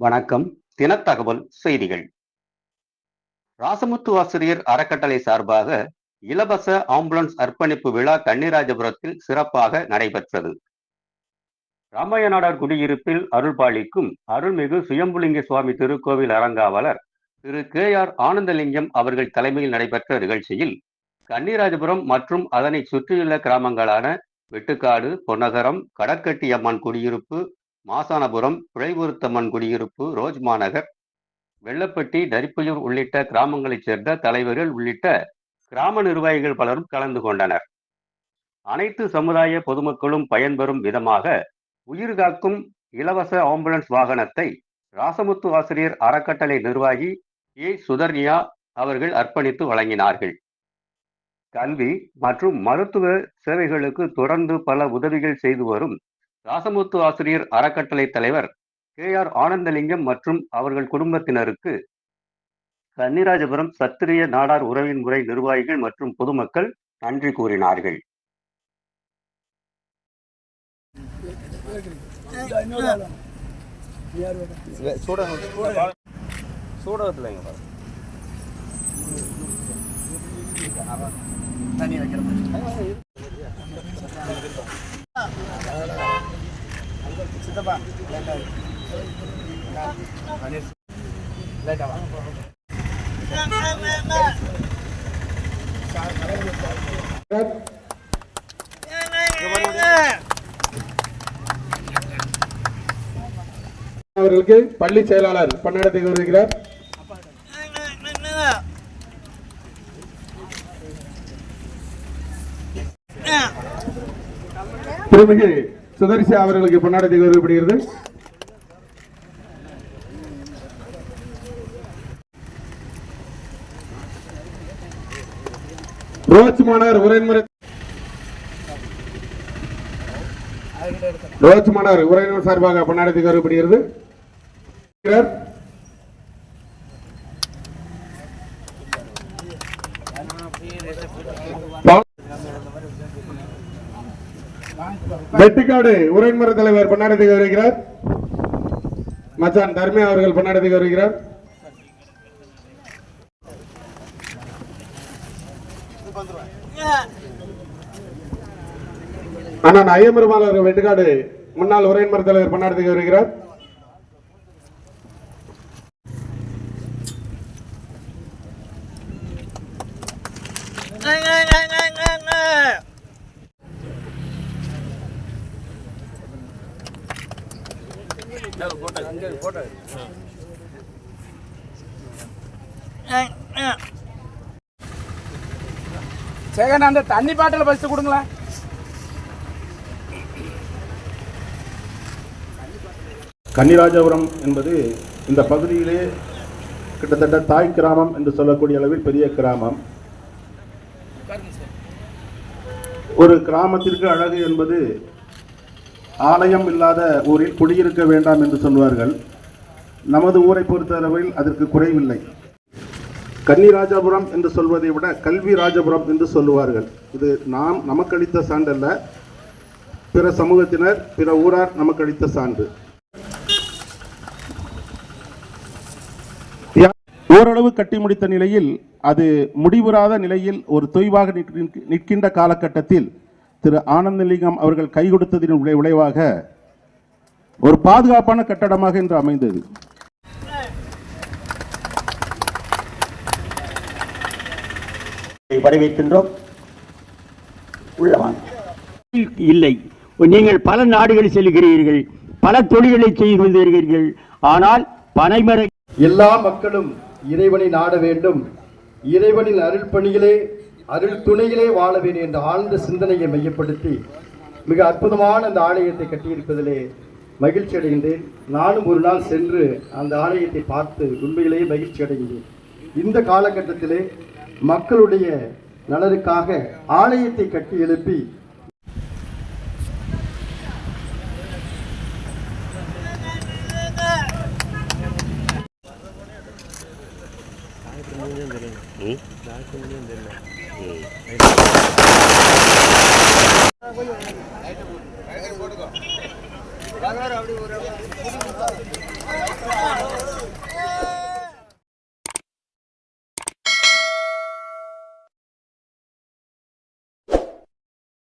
வணக்கம். தினத்தகவல் செய்திகள். ராசமுத்து ஆசிரியர் அறக்கட்டளை சார்பாக இலவச ஆம்புலன்ஸ் அர்ப்பணிப்பு விழா கன்னிராஜபுரத்தில் சிறப்பாக நடைபெற்றது. ராமாயணாடார் குடியிருப்பில் அருள்பாலிக்கும் அருள்மிகு சுயம்புலிங்க சுவாமி திருக்கோவில் அரங்காவலர் திரு கே ஆர் ஆனந்தலிங்கம் அவர்கள் தலைமையில் நடைபெற்ற நிகழ்ச்சியில் கன்னிராஜபுரம் மற்றும் அதனை சுற்றியுள்ள கிராமங்களான வெட்டுக்காடு பொன்னகரம் கடற்கட்டி அம்மன் குடியிருப்பு மாசானபுரம் பிழைபுருத்தம்மன் குடியிருப்பு ரோஜ் மாநகர் வெள்ளப்பட்டி தரிப்பையூர் உள்ளிட்ட கிராமங்களைச் சேர்ந்த தலைவர்கள் உள்ளிட்ட கிராம நிர்வாகிகள் பலரும் கலந்து கொண்டனர். அனைத்து சமுதாய பொதுமக்களும் பயன்பெறும் விதமாக உயிர் காக்கும் இலவச ஆம்புலன்ஸ் வாகனத்தை ராசமுத்து ஆசிரியர் அறக்கட்டளை நிர்வாகி ஏ. சுதர்னியா அவர்கள் அர்ப்பணித்து வழங்கினார்கள். கல்வி மற்றும் மருத்துவ சேவைகளுக்கு தொடர்ந்து பல உதவிகள் செய்து வரும் ராசமுத்து ஆசிரியர் அறக்கட்டளை தலைவர் கே ஆர் ஆனந்தலிங்கம் மற்றும் அவர்கள் குடும்பத்தினருக்கு கன்னிராஜபுரம் சத்திரிய நாடார் உறவின் முறை நிர்வாகிகள் மற்றும் பொதுமக்கள் நன்றி கூறினார்கள். சூடகத்தில் அவர்களுக்கு பள்ளி செயலாளர் பன்னாடத்தை வருகிறார் திருமிகு சுதர்சி அவர்களுக்கு பொன்னாடை வருகிறது ரோச் மாணவர் உரைமுறை ரோச் மாணவர் உரையினர் சார்பாக பன்னாடத்தை வருகிறது வெட்டிக்காடு உரைமுறை தலைவர் பன்னாடத்துக்கு வருகிறார். மச்சான் தர்மியா அவர்கள் பன்னாடத்துக்கு வருகிறார். அண்ணன் ஐயம்பெருமாள் அவர்கள் வெட்டுக்காடு முன்னாள் உரைமுறை தலைவர் பன்னாடத்துக்கு வருகிறார். சேகன் அந்த தண்ணி பாட்டில் ஃபஸ்ட்டு கொடுங்களேன். கன்னிராஜபுரம் என்பது இந்த பகுதியிலே கிட்டத்தட்ட தாய் கிராமம் என்று சொல்லக்கூடிய அளவில் பெரிய கிராமம். ஒரு கிராமத்திற்கு அழகு என்பது ஆலயம் இல்லாத ஊரில் குடியிருக்க வேண்டாம் என்று சொல்வார்கள். நமது ஊரை பொறுத்தளவில் அதற்கு குறைவில்லை. கன்னிராஜபுரம் என்று சொல்வதை விட கல்வி ராஜபுரம் என்று சொல்லுவார்கள். இது நாம் நமக்களித்த சான்றல்ல. பிற சமூகத்தினர் பிற ஊரார் நமக்களித்த சான்று. ஓரளவு கட்டி முடித்த நிலையில் அது முடிவுறாத நிலையில் ஒரு தொய்வாக நிற்கின்ற காலகட்டத்தில் திரு ஆனந்தலிங்கம் அவர்கள் கை கொடுத்ததின் விளை- விளைவாக ஒரு பாதுகாப்பான கட்டடமாக இன்று அமைந்தது. வரவேற்கின்றோம் இல்லை. நீங்கள் பல நாடுகள் செல்கிறீர்கள் பல தொழில்களை செய்து வந்தீர்கள் ஆனால் பனைமர எல்லா மக்களும் இறைவனை நாட வேண்டும். இறைவனின் அருள் பணியிலே அருள் துணையிலே வாழவேன் என்ற ஆழ்ந்த சிந்தனையை மையப்படுத்தி மிக அற்புதமான அந்த ஆலயத்தை கட்டியிருப்பதிலே மகிழ்ச்சி அடைகின்றேன். நானும் ஒரு நாள் சென்று அந்த ஆலயத்தை பார்த்து உண்மையிலேயே மகிழ்ச்சி அடைகின்றேன். இந்த காலகட்டத்திலே மக்களுடைய நலனுக்காக ஆலயத்தை கட்டி எழுப்பி ம்? É.